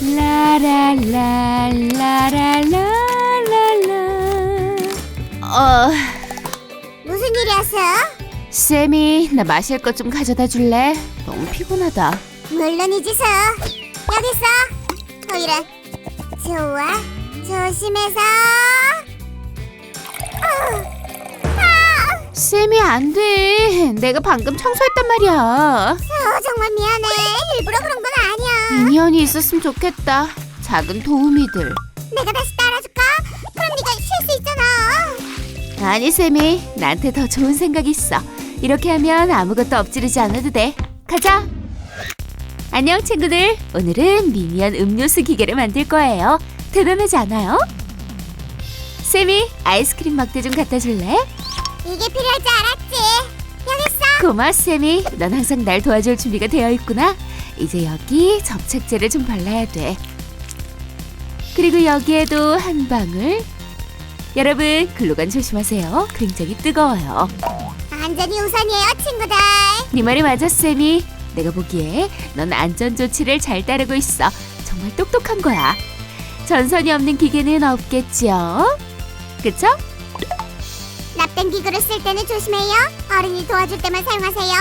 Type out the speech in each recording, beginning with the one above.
라라라라라라라. 어. 무슨 일이었어요? 쌤이 나 마실 것 좀 가져다 줄래? 너무 피곤하다. 물론이지 서. 여기 있어 호이라 좋아. 조심해서. 쌤이 안 돼. 내가 방금 청소했단 말이야. 어, 정말 미안해. 일부러 그런 건 아니야 미니언이 있었으면 좋겠다. 작은 도우미들. 내가 다시 따라줄까? 그럼 네가 쉴 수 있잖아 아니 쌤이 나한테 더 좋은 생각 있어. 이렇게 하면 아무것도 엎지르지 않아도 돼. 가자. 안녕 친구들. 오늘은 미니언 음료수 기계를 만들 거예요. 대단하지 않아요? 쌤이 아이스크림 막대 좀 갖다 줄래? 이게 필요할 줄 알았지 여기 있어 고마워 쌤이. 넌 항상 날 도와줄 준비가 되어 있구나. 이제 여기 접착제를 좀 발라야 돼. 그리고 여기에도 한 방울. 여러분 글루건 조심하세요. 굉장히 뜨거워요. 안전이 우선이에요 친구들 네 말이 맞아 쌤이. 내가 보기에 넌 안전 조치를 잘 따르고 있어. 정말 똑똑한 거야. 전선이 없는 기계는 없겠죠? 그쵸? 납땜 기구를 쓸 때는 조심해요 어른이 도와줄 때만 사용하세요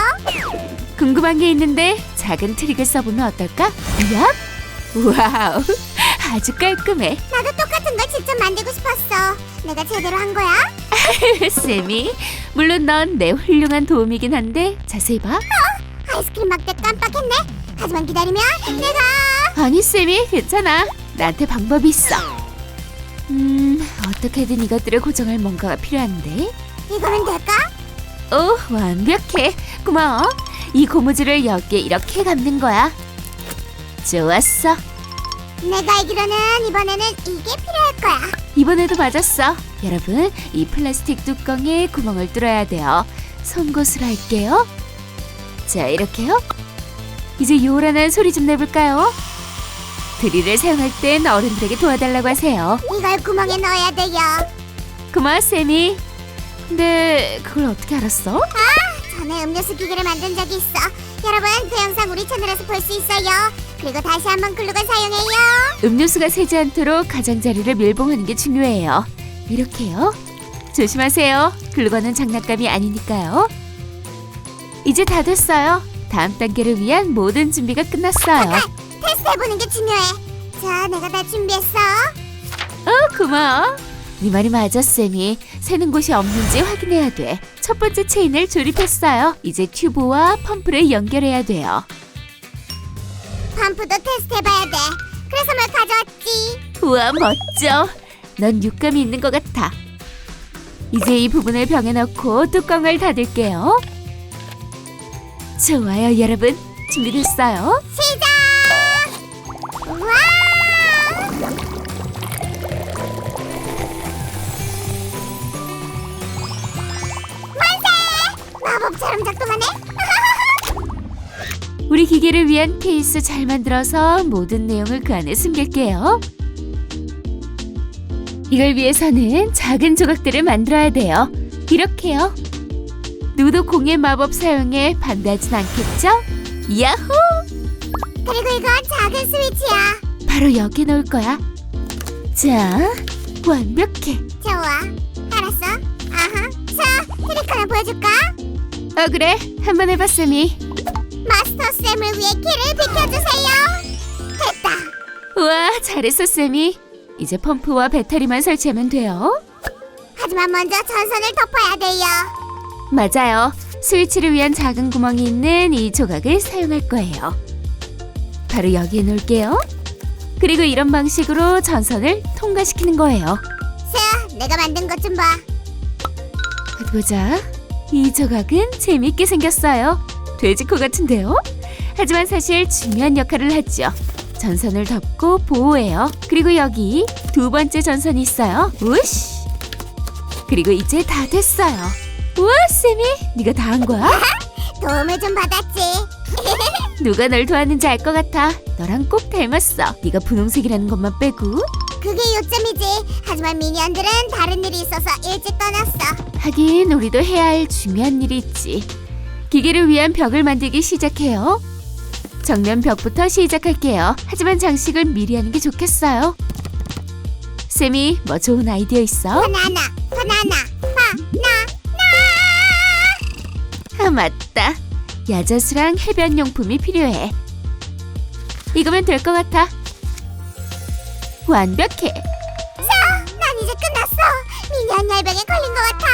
궁금한 게 있는데 작은 트릭을 써보면 어떨까? 야? 와우, 아주 깔끔해. 나도 똑같은 걸 직접 만들고 싶었어 내가 제대로 한 거야? 쌤이 물론 넌 내 훌륭한 도움이긴 한데 자세히 봐. 아이스크림 막대 깜빡했네 하지만 기다리면 내가 아니 쌤이 괜찮아. 나한테 방법이 있어. 음 어떻게든 이것들을 고정할 뭔가가 필요한데. 이거면 될까? 오 완벽해. 고마워. 이 고무줄을 여기에 이렇게 감는 거야. 좋았어. 내가 알기로는 이번에는 이게 필요할 거야 이번에도 맞았어. 여러분, 이 플라스틱 뚜껑에 구멍을 뚫어야 돼요. 송곳을 할게요. 자, 이렇게요. 이제 요란한 소리 좀 내볼까요? 드릴을 사용할 땐 어른들에게 도와달라고 하세요. 이걸 구멍에 넣어야 돼요 고마워, 쌤이. 근데 그걸 어떻게 알았어? 전에 음료수 기계를 만든 적이 있어 여러분 그 영상 우리 채널에서 볼 수 있어요 그리고 다시 한번 글루건 사용해요 음료수가 새지 않도록 가장자리를 밀봉하는 게 중요해요. 이렇게요. 조심하세요. 글루건은 장난감이 아니니까요. 이제 다 됐어요. 다음 단계를 위한 모든 준비가 끝났어요. 테스트 해보는 게 중요해 자 내가 다 준비했어 어, 고마워. 네 말이 맞아, 쌤이. 새는 곳이 없는지 확인해야 돼. 첫 번째 체인을 조립했어요. 이제 튜브와 펌프를 연결해야 돼요. 펌프도 테스트 해봐야 돼 그래서 뭘 가져왔지 우와, 멋져. 넌 육감이 있는 것 같아. 이제 이 부분을 병에 넣고 뚜껑을 닫을게요. 좋아요, 여러분. 준비됐어요? 시작 와 만세 마법처럼 작동하네 우리 기계를 위한 케이스 잘 만들어서 모든 내용을 그 안에 숨길게요. 이걸 위해서는 작은 조각들을 만들어야 돼요. 이렇게요. 누구도 공예 마법 사용에 반대하진 않겠죠? 야호! 그리고 이건 작은 스위치야 바로 여기 놓을 거야. 자, 완벽해. 좋아 알았어 아하 자 트릭 하나 보여줄까 어 그래, 한번 해봐 쌤이. 마스터 쌤을 위해 길을 비켜주세요 됐다 우와, 잘했어 쌤이. 이제 펌프와 배터리만 설치하면 돼요. 하지만 먼저 전선을 덮어야 돼요 맞아요. 스위치를 위한 작은 구멍이 있는 이 조각을 사용할 거예요. 바로 여기에 놓을게요. 그리고 이런 방식으로 전선을 통과시키는 거예요. 자 내가 만든 것 좀 봐 어디 보자. 이 조각은 재밌게 생겼어요. 돼지코 같은데요? 하지만 사실 중요한 역할을 하죠. 전선을 덮고 보호해요. 그리고 여기 두 번째 전선이 있어요. 우씨. 그리고 이제 다 됐어요. 우와, 쌤이 네가 다 한 거야? 도움을 좀 받았지 누가 널 도왔는지 알 것 같아. 너랑 꼭 닮았어. 네가 분홍색이라는 것만 빼고. 그게 요점이지 하지만 미니언들은 다른 일이 있어서 일찍 떠났어 하긴 우리도 해야 할 중요한 일이 있지. 기계를 위한 벽을 만들기 시작해요. 정면 벽부터 시작할게요. 하지만 장식을 미리 하는 게 좋겠어요. 쌤이 뭐 좋은 아이디어 있어? 바나나, 바나나, 바나나. 아 맞다. 야자수랑 해변 용품이 필요해. 이거면 될 것 같아. 완벽해. 난 이제 끝났어. 미니언 열병에 걸린 것 같아.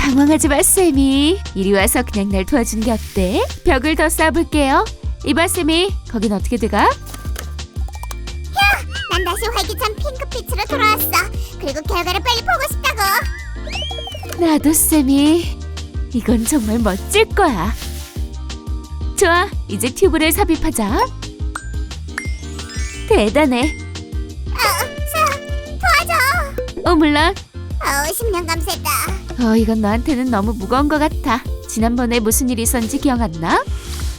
당황하지 마, 쌤이. 이리 와서 그냥 날 도와주는 게 어때? 벽을 더 쌓아볼게요. 이봐, 쌤이. 거긴 어떻게 들어가? 난 다시 활기찬 핑크빛으로 돌아왔어. 그리고 결과를 빨리 보고 싶다고. 나도, 쌤이. 이건 정말 멋질 거야. 좋아, 이제 튜브를 삽입하자. 대단해. 어. 어, 물론. 어우, 10년 감세다. 어, 이건 너한테는 너무 무거운 것 같아. 지난번에 무슨 일이 있었는지 기억 안 나?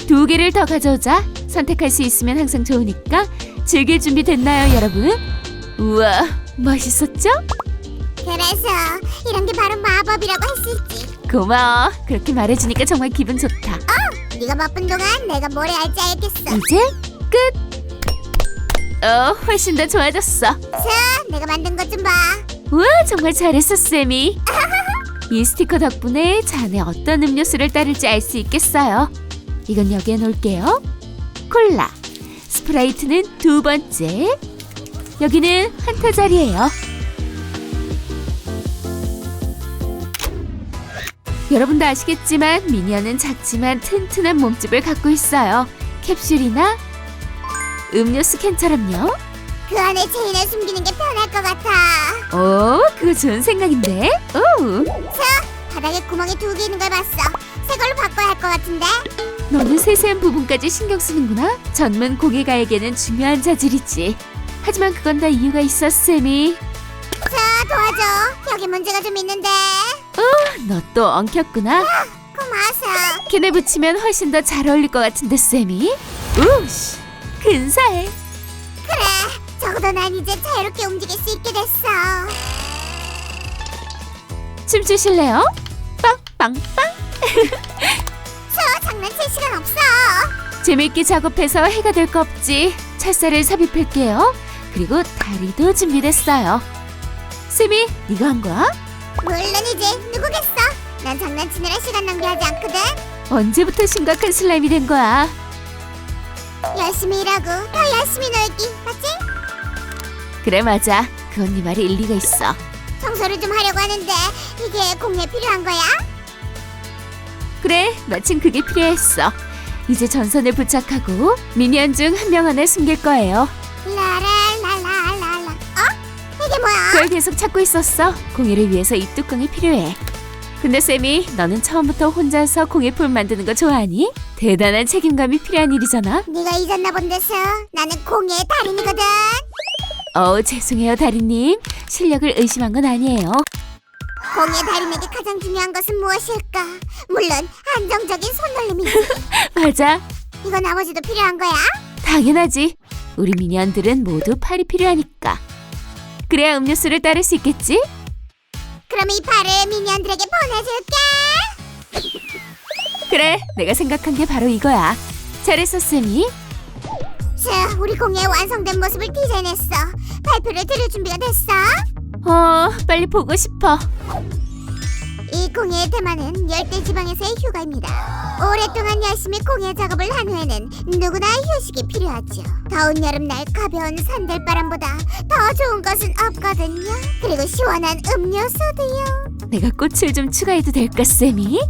두 개를 더 가져오자. 선택할 수 있으면 항상 좋으니까 즐길 준비 됐나요, 여러분? 우와, 멋있었죠? 그래서 이런 게 바로 마법이라고 할 수 있지. 고마워. 그렇게 말해주니까 정말 기분 좋다. 네가 바쁜 동안 내가 뭘 할지 알겠어. 이제 끝. 어, 훨씬 더 좋아졌어. 자, 내가 만든 것 좀 봐. 우와, 정말 잘했어, 쌤이. 이 스티커 덕분에 잔에 어떤 음료수를 따를지 알 수 있겠어요. 이건 여기에 놓을게요. 콜라. 스프라이트는 두 번째. 여기는 한타 자리예요. 여러분도 아시겠지만 미니언은 작지만 튼튼한 몸집을 갖고 있어요. 캡슐이나 음료수 캔처럼요. 그 안에 체인을 숨기는 게 편할 것 같아. 오, 그거 좋은 생각인데. 오, 바닥에 구멍이 두 개 있는 걸 봤어. 새 걸로 바꿔야 할 것 같은데. 너는 세세한 부분까지 신경 쓰는구나. 전문 고객가에게는 중요한 자질이지. 하지만 그건 다 이유가 있어, 쌤이. 자, 도와줘. 여기 문제가 좀 있는데. 너 또 엉켰구나. 고마워서. 캔에 붙이면 훨씬 더 잘 어울릴 것 같은데, 쌤이. 우씨, 근사해. 그래. 적어도 난 이제 자유롭게 움직일 수 있게 됐어. 춤추실래요? 빵빵빵. 저 장난칠 시간 없어. 재밌게 작업해서 해가 될 거 없지. 철사를 삽입할게요. 그리고 다리도 준비됐어요. 쌤이, 이거 한 거야? 물론이지. 누구겠어? 난 장난치느라 시간 낭비하지 않거든. 언제부터 심각한 슬라임이 된 거야? 열심히 일하고 더 열심히 놀기. 맞지? 그래 맞아. 그건 네 말이 일리가 있어. 청소를 좀 하려고 하는데 이게 공에 필요한 거야? 그래 마침 그게 필요했어. 이제 전선을 부착하고 미니언 중 한 명 안에 숨길 거예요. 뭐야? 그걸 계속 찾고 있었어. 공예를 위해서 이 뚜껑이 필요해. 근데 쌤이 너는 처음부터 혼자서 공예품 만드는 거 좋아하니? 대단한 책임감이 필요한 일이잖아. 네가 잊었나 본데서 나는 공예의 달인이거든. 어 죄송해요 다리님. 실력을 의심한 건 아니에요. 공예 달인에게 가장 중요한 것은 무엇일까? 물론 안정적인 손놀림이지. 맞아. 이거 나머지도 필요한 거야? 당연하지. 우리 미니언들은 모두 팔이 필요하니까. 그래야 음료수를 따를 수 있겠지? 그럼 이 팔을 미니언들에게 보내줄게. 그래, 내가 생각한 게 바로 이거야. 잘했어, 쌤이. 자, 우리 공예 완성된 모습을 디자인했어. 발표를 들을 준비가 됐어. 어, 빨리 보고 싶어. 이 공예의 테마는 열대 지방에서의 휴가입니다. 오랫동안 열심히 공예 작업을 한 후에는 누구나 휴식이 필요하죠. 더운 여름날 가벼운 산들바람보다 더 좋은 것은 없거든요. 그리고 시원한 음료수도요. 내가 꽃을 좀 추가해도 될까, 쌤이?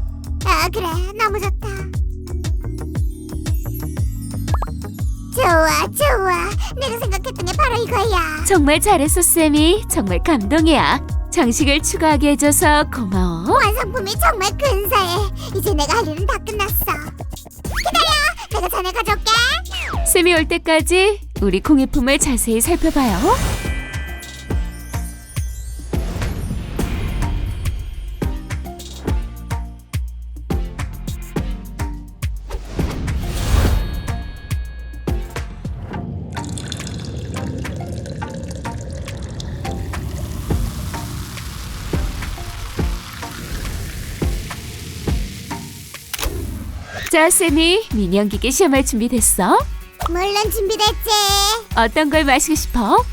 아 그래 너무 좋다. 좋아 좋아 내가 생각했던 게 바로 이거야. 정말 잘했어, 쌤이. 정말 감동이야. 장식을 추가하게 해줘서 고마워. 완성품이 정말 근사해. 이제 내가 할 일은 다 끝났어. 기다려 내가 전에 가져올게. 쌤이 올 때까지 우리 공예품을 자세히 살펴봐요. 자, 세미, 민영기계 시험할 준비 됐어? 물론 준비됐지. 어떤 걸 마시고 싶어?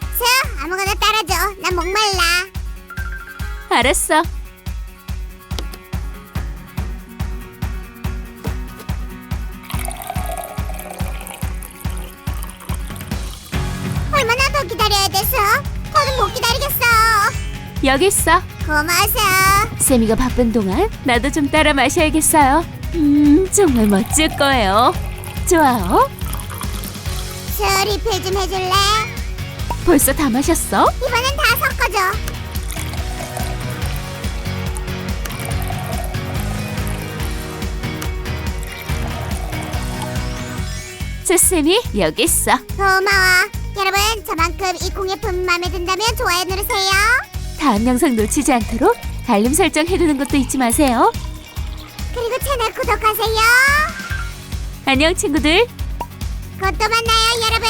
자, 아무거나 따라줘. 난 목말라. 알았어. 얼마나 더 기다려야 돼서? 더는 못 기다리겠어. 여기 있어. 고마워서. 세미가 바쁜 동안 나도 좀 따라 마셔야겠어요. 음, 정말 멋질 거예요. 좋아요. 저 리필 좀 해줄래? 벌써 다 마셨어? 이번엔 다 섞어줘. 자, 세미, 여기 있어. 고마워. 여러분, 저만큼 이 공예품 마음에 든다면 좋아요 누르세요. 다음 영상 놓치지 않도록 알림 설정 해두는 것도 잊지 마세요. 채널 구독하세요. 안녕, 친구들. 곧 또 만나요, 여러분.